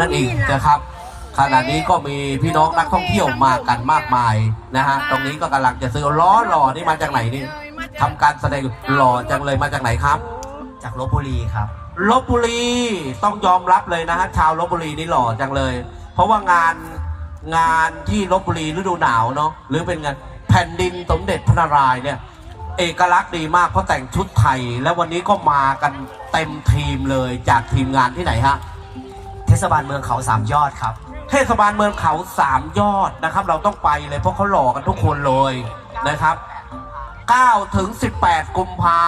นั่นเองนะครับขณะนี้ก็มีพี่น้องนักท่องเที่ยวมากันมากมายนะฮะตรงนี้ก็กำลังจะซื้อล้อหล่อนี่มาจากไหนนี่ทำการแสดงหล่อจังเลยมาจากไหนครับ จากลบบุรีครับลบบุรีต้องยอมรับเลยนะฮะชาวลบบุรีนี่หล่อจังเลย เพราะว่างานงานที่ลบบุรีฤดูหนาวเนาะหรือเป็นงานแผ่นดินสมเด็จพระนารายณ์เนี่ยเอกลักษณ์ดีมากเพราะแต่งชุดไทย แล้ววันนี้ก็มากันเต็มทีมเลยจากทีมงานที่ไหนฮะเทศบาลเมืองเขาสามยอดครับ เทศบาลเมืองเขาสามยอดนะครับ เราต้องไปเลยเพราะเขาหลอกันทุกคนเลยนะครับ9ถึง18 กุมภา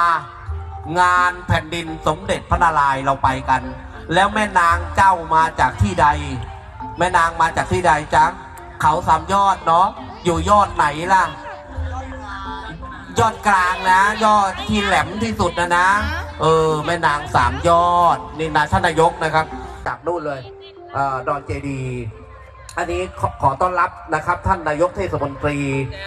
งานแผ่นดินสมเด็จพระนารายณ์เราไปกัน แล้วแม่นางเจ้ามาจากที่ใด แม่นางมาจากที่ใดจ๊ะเขาสามยอดเนาะอยู่ยอดไหนล่ะ ยอดกลางนะ ยอดที่แหลมที่สุดนะนะ เออ แม่นางสามยอด นี่นะท่านนายกนะครับ จากนู่นเลยเออดอนเจดีอันนี้ขอขอต้อนรับนะครับ ท่านนายกเทศมนตรี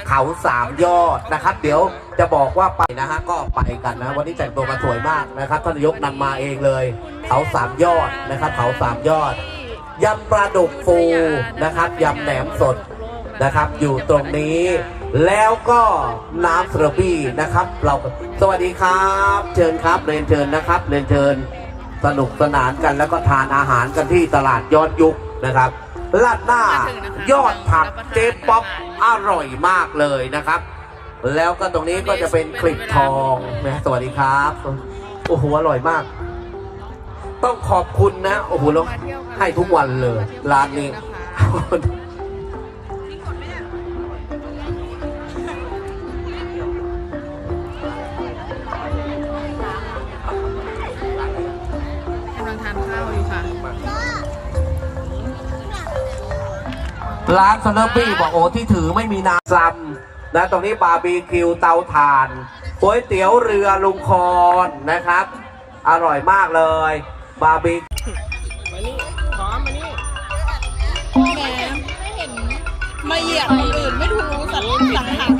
เขาสามยอดนะครับ เดี๋ยวจะบอกว่าไปนะฮะก็ไปกันนะ วันนี้แต่งตัวมาสวยมากนะครับ ท่านนายกนำมาเองเลย เขาสามยอดนะครับ เขาสามยอดยำปลาดุกฟูนะครับยำแหนมสดนะครับ อยู่ตรงนี้ แล้วก็น้ำเซอร์บี้นะครับ เราสวัสดีครับ เชิญครับเรียนเชิญนะครับเรียนเชิญ สนุกสนานกันแล้วก็ทานอาหารกันที่ตลาดยอดยุคนะครับลาดหน้ายอดผักเจ๊ป๊อปอร่อยมากเลยนะครับ แล้วก็ตรงนี้ก็จะเป็นคลิปทองนะสวัสดีครับโอ้โหอร่อยมาก ต้องขอบคุณนะ โอ้โหเราให้ทุกวันเลยร้านนี้ ร้านสเนอร์ปี้บอกโอ้ที่ถือไม่มีน้ำซ้ำนะตรงนี้บาร์บีคิวเตาถ่านก๋วยเตี๋ยวเรือลุงคอนนะครับ อร่อยมากเลย บาร์บีแหมไม่เห็นมาเหยียบคนอื่นไม่ถูกสัตว์สังหาร